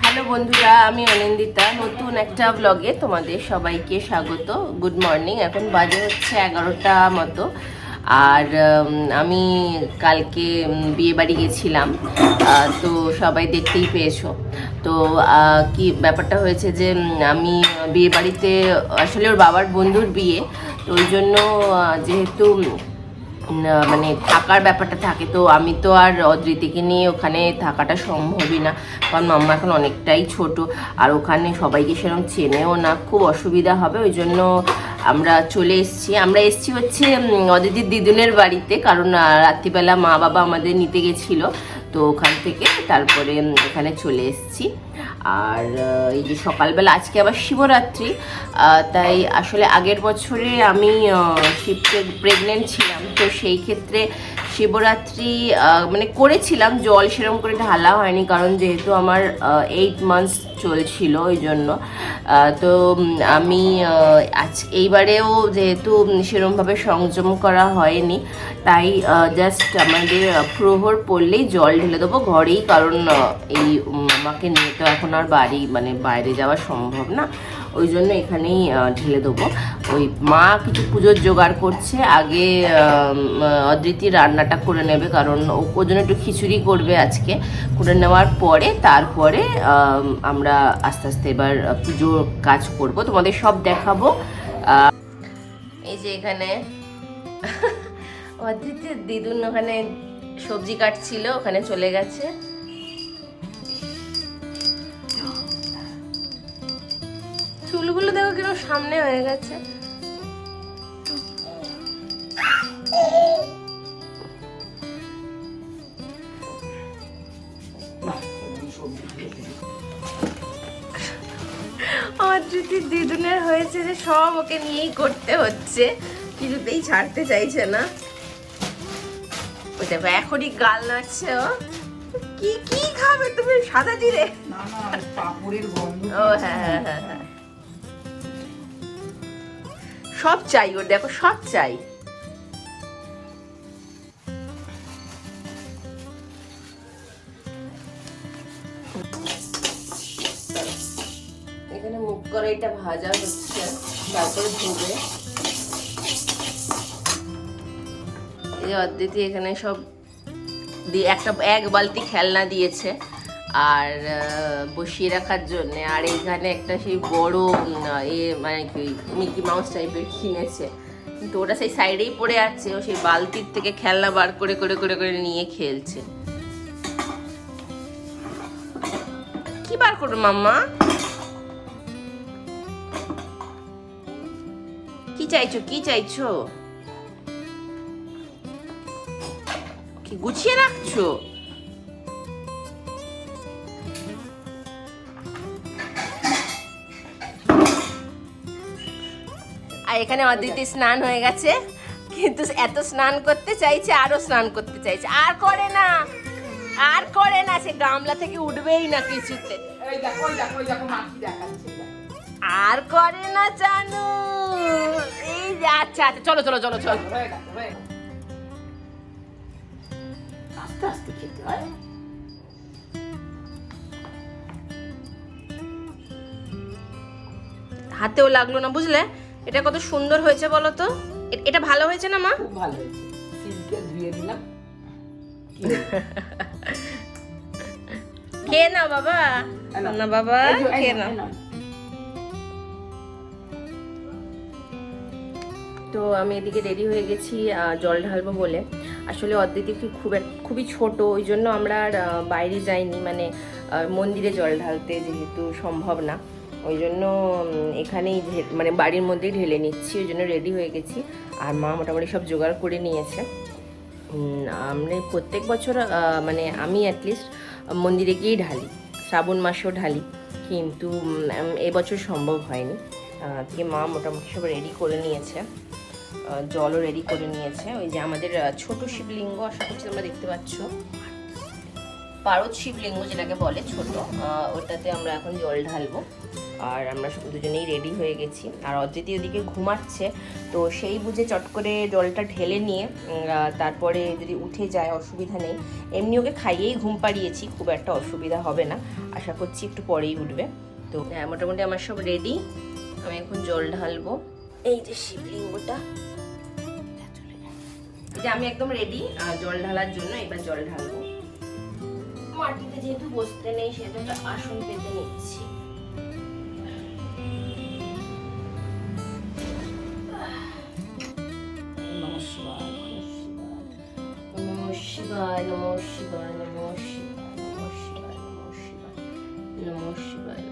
Hello বন্ধুরা, আমি অনিন্দিতা। নতুন একটা ব্লগে তোমাদের সবাইকে স্বাগত। গুড মর্নিং এখন বাজে হচ্ছে এগারোটা মতো। আর আমি কালকে বিয়ে বাড়ি গেছিলাম। তো সবাই দেখতেই পেয়েছ। তো কি ব্যাপারটা হয়েছে যে আমি বিয়ে বাড়িতে, আসলে ওর বাবার বন্ধুর বিয়ে। তো ওই জন্য যেহেতু মানে থাকার ব্যাপারটা থাকে, তো আমি তো আর অদ্রিতিকে নিয়ে ওখানে থাকাটা সম্ভবই না, কারণ মাম্মা এখন অনেকটাই ছোট, আর ওখানে সবাইকে সেরকম চেনেও না, খুব অসুবিধা হবে, ওই জন্য আমরা চলে এসছি। আমরা এসছি হচ্ছে অদিতির দিদুনের বাড়িতে, কারণ রাত্রিবেলা মা বাবা আমাদের নিতে গেছিল তো ওখান থেকে তারপরে এখানে চলে এসেছি। আর এই যে সকালবেলা, আজকে আবার শিবরাত্রি তাই আসলে আগের বছরে আমি শিবকে শিব প্রেগনেন্ট ছিলাম। তো সেই ক্ষেত্রে শিবরাত্রি মানে করেছিলাম, জল সেরকম করে ঢালা হয়নি। কারণ যেহেতু আমার এইট মান্থস চলছিল ওই জন্য তো আমি আজ এইবারেও যেহেতু সেরমভাবে সংযম করা হয়নি, তাই জাস্ট আমাদের প্রহর পড়লেই জল ঢেলে দেবো ঘরেই, কারণ এই আমাকে নিয়ে তো এখন আর বাড়ি মানে বাইরে যাওয়া সম্ভব না। ওই জন্য এখানেই ঢেলে দেবো। ওই মা কিছু পুজোর জোগাড় করছে আগে আম, রান্নাটা করে নেবে কারণ ও জন্য একটু খিচুড়ি করবে আজকে। করে নেওয়ার পরে তারপরে আমরা আস্তে আস্তে এবার পুজোর কাজ করব। তোমাদের সব দেখাবো। এই যে এখানে অদ্রিতির দিদুন ওখানে সবজি কাটছিল ওখানে চলে গেছে। চুলগুলো দেখো কীরকম সামনে হয়ে গেছে। আমার যদি দিদুনের হয়েছে যে সব ওকে নিয়েই করতে হচ্ছে। কিছুতেই ছাড়তে চাইছে না। ওই দেখো এখনই গাল নাড়ছে ও। কি কি খাবে তুমি সাদা জিরে? না না পাপড়ের গন্ধ। ও হ্যাঁ হ্যাঁ হ্যাঁ হ্যাঁ। সব চাই ওর, দেখো, সব চাই। এখানে মুখ কড়াইটা ভাজা হচ্ছে, তারপরে ধুবে। এই অদ্বিতি এখানে সব দিয়ে একটা এক বালতি খেলনা দিয়েছে। আর বসিয়ে রাখার জন্য। আর এইখানে একটা সেই বড় এ মানে কি, মিকি মাউস টাইপের কিনেছে। কিন্তু ওটা সেই সাইডেই পড়ে আছে। ও সেই বালতির থেকে খেলনা বার করে করে করে করে নিয়ে খেলছে। কি বার করো মাম্মা? কি চাইছো কি চাইছো? কি গুছিয়ে রাখছো? এখানে অদিতি স্নান হয়ে গেছে। কিন্তু এত স্নান করতে চাইছে আরও স্নান করতে চাইছে। আর করে না আর করে না সে গামলা থেকে উঠবেই না কিছুতে। আর করে না জানু। এই যে আচ্ছা আচ্ছা চলো চলো চলো চলো। আস্তে আস্তে খেতে হয়। হাতেও লাগল না বুঝলে? এটা কত সুন্দর হয়েছে বলো তো এটা ভালো হয়েছে না মা? খুব ভালো হয়েছে। সিল্কে ধুয়ে দিলাম খেয়ে নাও বাবা। না বাবা খেয়ে নাও, এই নাও। তো আমি এদিকে রেডি হয়ে গেছি জল ঢালবো বলে। আসলে অদ্বিতি কি খুব খুবই ছোট ওই জন্য আমরা আর বাইরে যাইনি। মানে মন্দিরে জল ঢালতে যেহেতু সম্ভব না। ওই জন্য এখানেই মানে বাড়ির মধ্যেই ঢেলে নিচ্ছি, ওই জন্য রেডি হয়ে গেছি। আর মা মোটামুটি সব জোগাড় করে নিয়েছে। আমরা প্রত্যেক বছর মানে আমি অ্যাটলিস্ট মন্দিরে গিয়েই ঢালি, শ্রাবণ মাসেও ঢালি, কিন্তু এবছর সম্ভব হয়নি। দিয়ে মা মোটামুটি সব রেডি করে নিয়েছে। জলও রেডি করে নিয়েছে। ওই যে আমাদের ছোট শিবলিঙ্গ, আশা করছি তোমরা দেখতে পাচ্ছ। পারদ শিবলিঙ্গ যেটাকে বলে ছোট ওটাতে আমরা এখন জল ঢালবো। আর আমরা দুজনেই রেডি হয়ে গেছি। আর অদ্রিতি ওদিকে ঘুমাচ্ছে, তো সেই বুঝে চট করে জলটা ঢেলে নিয়ে তারপরে যদি উঠে যায়, অসুবিধা নেই। এমনি ওকে খাইয়েই ঘুম পাড়িয়েছি, খুব একটা অসুবিধা হবে না। আশা করছি একটু পরেই উঠবে। তো হ্যাঁ মোটামুটি আমার সব রেডি আমি এখন জল ঢালবো। এই যে শিবলিঙ্গটা যে আমি একদম রেডি জল ঢালার জন্য এবার জল ঢালবো। মাটিতে যেহেতু বসতে নেই সেহেতু একটা আসন পেতে নিচ্ছি। শিবায় নম শিবায় নম শিবায় নম শিবায় শিবায় শিবায় শিবায়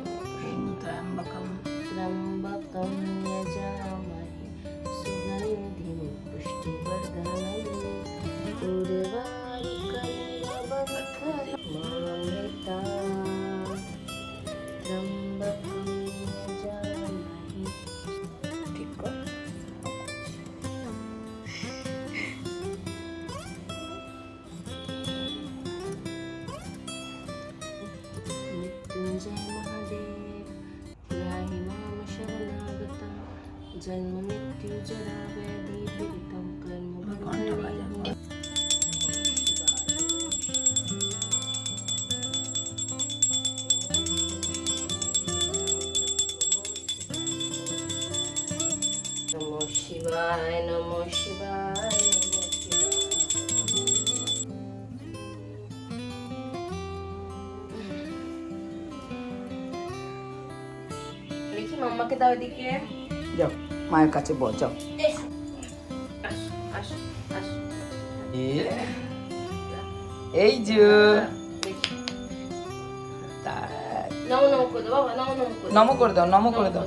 শিবায় নমঃ শিবায় দেখি মাম্মাকে দাও এদিকে। যাও মায়ের কাছে বল যাও। এই যে। নম করে দাও নম নম করে নম করে দাও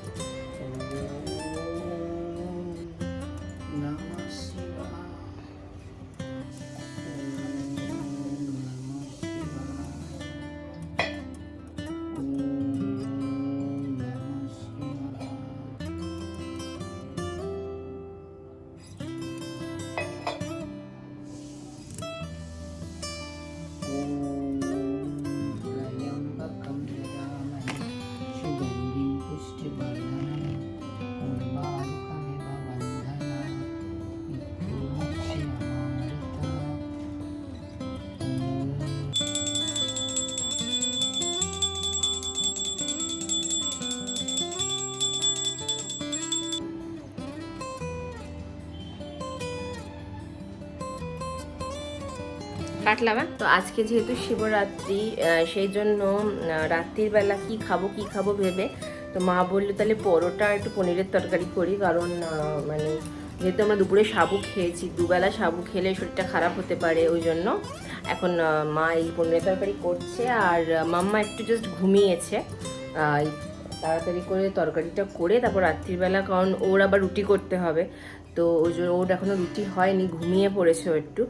কাটলাম হ্যাঁ? তো আজকে যেহেতু শিবরাত্রি সেই জন্য রাত্রির বেলা কি খাব কি খাব ভেবে, তো মা বলল তাহলে পরোটা একটু পনিরের তরকারি করি, কারণ মানে যেহেতু আমরা দুপুরে সাবু খেয়েছি, দুবেলা সাবু খেলে শরীরটা খারাপ হতে পারে ওই জন্য এখন মা এই পনিরের তরকারি করছে আর মাম্মা একটু জাস্ট ঘুমিয়েছে তাড়াতাড়ি করে তরকারিটা করে তারপর রাত্রিবেলা কারণ ওর আবার রুটি করতে হবে তো ওই জন্য ওর এখনও রুটি হয়নি, ঘুমিয়ে পড়েছে একটু।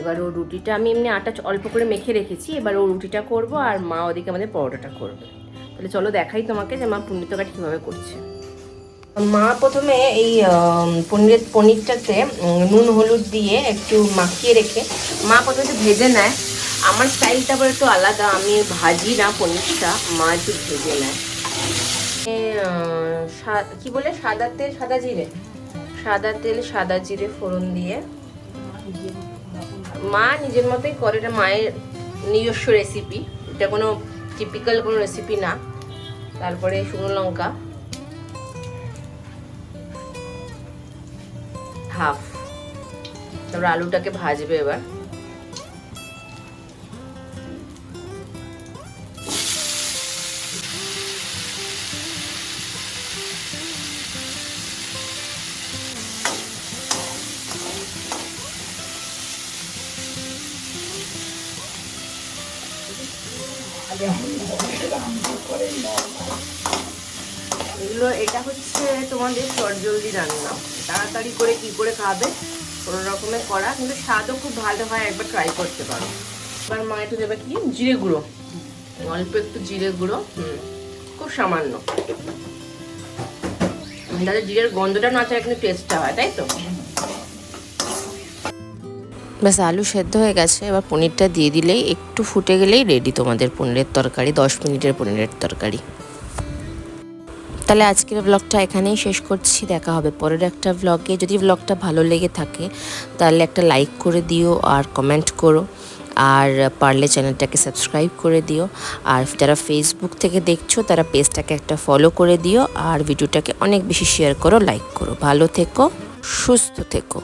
এবার ও রুটিটা আমি এমনি আটা অল্প করে মেখে রেখেছি। এবার ও রুটিটা করব আর মা ওদিকে আমাদের পরোটাটা করবে। তাহলে চলো দেখাই তোমাকে যে মা পনির কীভাবে করছে। মা প্রথমে এই পনিরের পনিরটাতে নুন, হলুদ দিয়ে একটু মাখিয়ে রেখে মা প্রথমে ভেজে নেয়। আমার স্টাইলটা আবার একটু আলাদা, আমি ভাজি না পনিরটা, মা একটু ভেজে নেয়। কি বলে? সাদাতে সাদা জিরে? সাদা তেল, সাদা জিরে ফোড়ন দিয়ে। মা নিজের মতোই করে, এটা মায়ের নিজস্ব রেসিপি এটা কোনো টিপিক্যাল কোনো রেসিপি না। তারপরে শুকনো লঙ্কা। হাফ। তারপর আলুটাকে ভাজবে এবার। এগুলো, এটা হচ্ছে তোমাদের চটজলদি রান্না। তাড়াতাড়ি করে কি করে খাবে, কোনো রকমে করা, কিন্তু স্বাদও খুব ভালো হয়, একবার ট্রাই করতে পারো। এবার মা একটু দেবে কি? জিরে গুঁড়ো। অল্প একটু জিরে গুঁড়ো, হুম, খুব সামান্য। যাতে জিরের গন্ধটা না চায় কিন্তু টেস্টটা হয়, তাই তো? ব্যাস, আলু সেদ্ধ হয়ে গেছে। এবার পনিরটা দিয়ে দিলেই, একটু ফুটে গেলেই রেডি তোমাদের পনিরের তরকারি, দশ মিনিটের পনিরের তরকারি। তাহলে আজকের ব্লগটা এখানেই শেষ করছি। দেখা হবে পরের একটা ব্লগে যদি ব্লগটা ভালো লেগে থাকে, তাহলে একটা লাইক করে দিও আর কমেন্ট করো। আর পারলে চ্যানেলটাকে সাবস্ক্রাইব করে দিও। আর যারা ফেসবুক থেকে দেখছ, তারা পেজটাকে একটা ফলো করে দিও। আর ভিডিওটাকে অনেক বেশি শেয়ার করো লাইক করো। ভালো থেকো, সুস্থ থেকো।